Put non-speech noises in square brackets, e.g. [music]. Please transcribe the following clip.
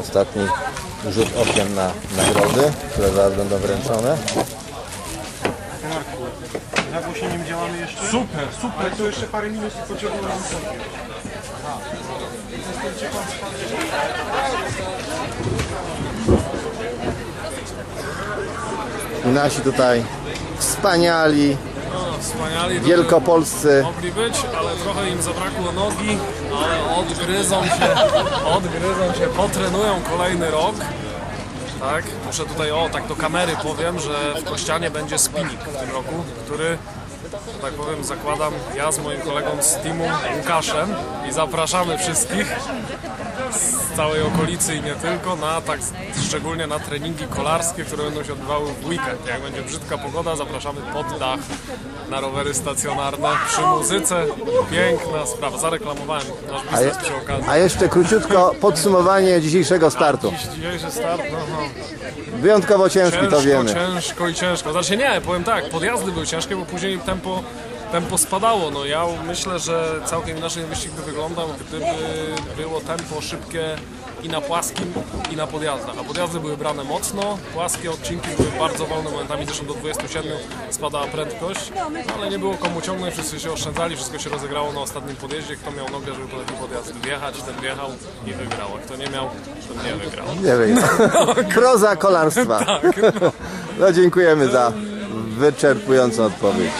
Ostatni rzut okiem na nagrody, które zaraz będą wręczone. Nagłośnieniem działamy jeszcze? Super, super. To jeszcze parę minut i I nasi tutaj wspaniali, wspaniali. to wielkopolscy Mogli być, ale trochę im zabrakło nogi, ale odgryzą się, odgryzą się, potrenują kolejny rok. Tak, muszę tutaj, o tak do kamery powiem, że w Kościanie będzie spinning w tym roku, który, że tak powiem, zakładam ja z moim kolegą z teamu Łukaszem i zapraszamy wszystkich z całej okolicy i nie tylko na tak szczególnie na treningi kolarskie, które będą się odbywały w weekend. Jak będzie brzydka pogoda, zapraszamy pod dach na rowery stacjonarne przy muzyce. Piękna sprawa. Zareklamowałem nasz biznes przy okazji. a jeszcze króciutko podsumowanie dzisiejszego startu. Dziś, dzisiejszy start, no, no. Wyjątkowo ciężki, ciężko, to wiemy. ciężko i ciężko. Znaczy nie, powiem tak, podjazdy były ciężkie, bo później tempo, tempo spadało. No ja myślę, że całkiem inaczej wyścig by wyglądał, gdyby było tempo szybkie i na płaskim, i na podjazdach. A podjazdy były brane mocno, płaskie odcinki były bardzo wolne, momentami zresztą do 27 spadała prędkość, ale nie było komu ciągnąć, wszyscy się oszczędzali, wszystko się rozegrało na ostatnim podjeździe. Kto miał nogę, żeby po taki podjazd wjechać, ten wjechał i wygrał, a kto nie miał, ten nie wygrał. Nie wiem. Proza kolarstwa. [laughs] No dziękujemy za wyczerpującą odpowiedź.